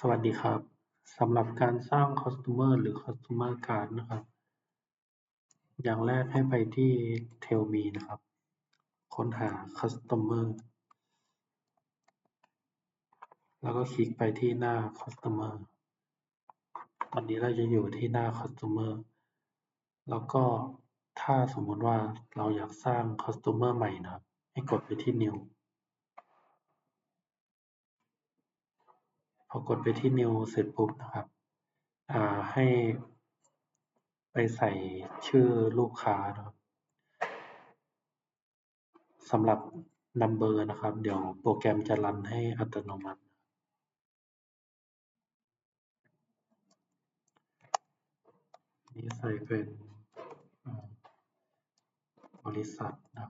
สวัสดีครับ สำหรับการสร้าง Customer หรือ Customer Card นะครับ อย่างแรกให้ไปที่ Tell Me นะครับ ค้นหา Customer แล้วก็คลิกไปที่หน้า Customer ตอนนี้เราจะอยู่ที่หน้า Customer แล้วก็ถ้าสมมติว่าเราอยากสร้าง Customer ใหม่นะครับ ให้กดไปที่ New พอกดไปที่ New เสร็จปุ๊บนะครับให้ไปใส่ชื่อลูกค้านะครับสำหรับ Number นะครับ เดี๋ยวโปรแกรมจะรันให้อัตโนมัติ นี่ใส่เป็นบริษัทนะ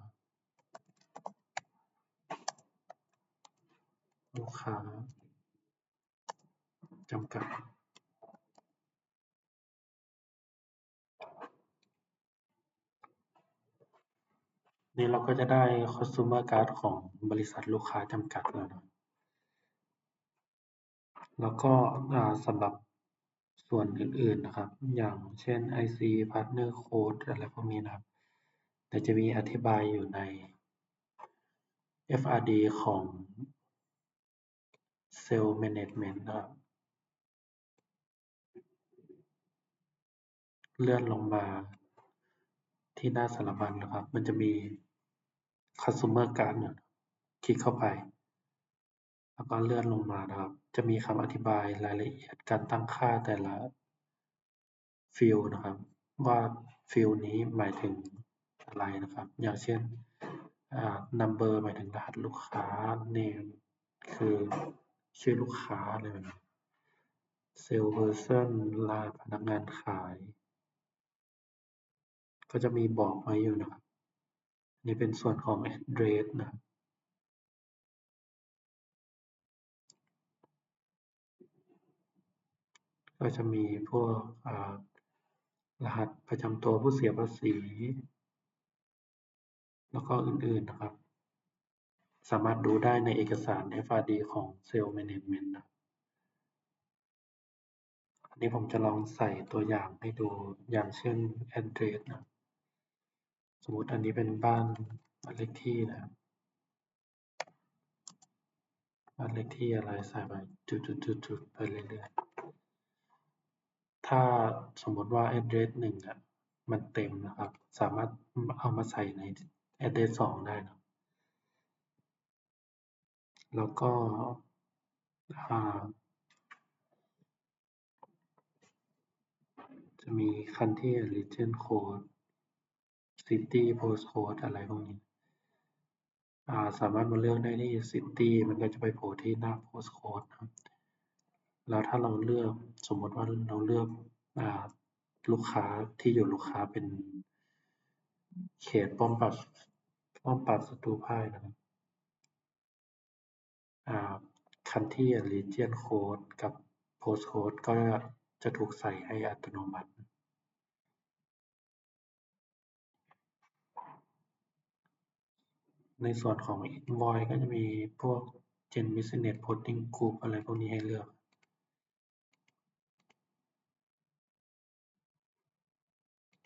ลูกค้า จำกัดนี่เราก็จะได้ Customer Card ของบริษัทลูกค้าจำกัดแล้วนะแล้วก็สำหรับส่วนอื่นๆนะครับ อย่างเช่น IC Partner Code อะไรพวกนี้นะครับเดี๋ยวจะมีอธิบายอยู่ใน FRD ของ Sales Management นะครับ เลื่อนลงมาที่หน้าสารบัญนะครับ มันจะมี Customer Card อยู่คลิกเข้าไป แล้วก็เลื่อนลงมานะครับ จะมีคำอธิบายรายละเอียดการตั้งค่าแต่ละฟิลนะครับ ว่าฟิลนี้หมายถึงอะไรนะครับ อย่างเช่น number หมายถึงรหัสลูกค้า name คือชื่อลูกค้าอะไรแบบนี้ sales person รหัสพนักงานขาย ก็จะมีบอกไว้อยู่นะครับ นี่เป็นส่วนของ address นะก็จะมีพวกรหัสประจำตัวผู้เสียภาษี แล้วก็อื่นๆนะครับ สามารถดูได้ในเอกสาร FRD ของ Sales Management นะอันนี้ผมจะลองใส่ตัวอย่างให้ดูอย่างเช่น address นะ สมมติอันนี้เป็นบ้านบ้านเลขที่นะครับบ้านเลขที่อะไรใส่ไปจุดๆๆไปเรื่อยๆ ถ้าสมมติว่า address หนึ่งอะมันเต็มนะครับ สามารถเอามาใส่ใน address สองได้นะแล้วก็จะมี country region Code City Postcode อะไรพวกนี้สามารถมาเลือกได้ที่ City มันก็จะไปโผล่ที่หน้า Postcode ครับ แล้วถ้าเราเลือกสมมติว่าเราเลือกลูกค้าที่อยู่ลูกค้าเป็นเขตป้อมปราบป้อมปราบศัตรูพ่ายนะครับ Country and Region Code กับ Postcode ก็จะถูกใส่ให้อัตโนมัติ ในส่วนของ Invoice ก็จะมีพวก Gen Business Posting Group อะไรพวกนี้ให้เลือก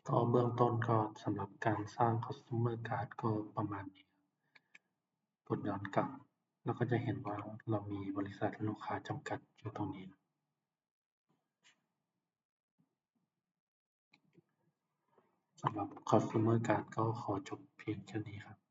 ก็เบื้องต้นก็สำหรับการสร้าง Customer Card ก็ประมาณนี้กดย้อนกลับ แล้วก็จะเห็นว่าเรามีบริษัทลูกค้าจำกัดอยู่ตรงนี้ สำหรับ Customer Card ก็ขอจบเพียงแค่นี้ครับ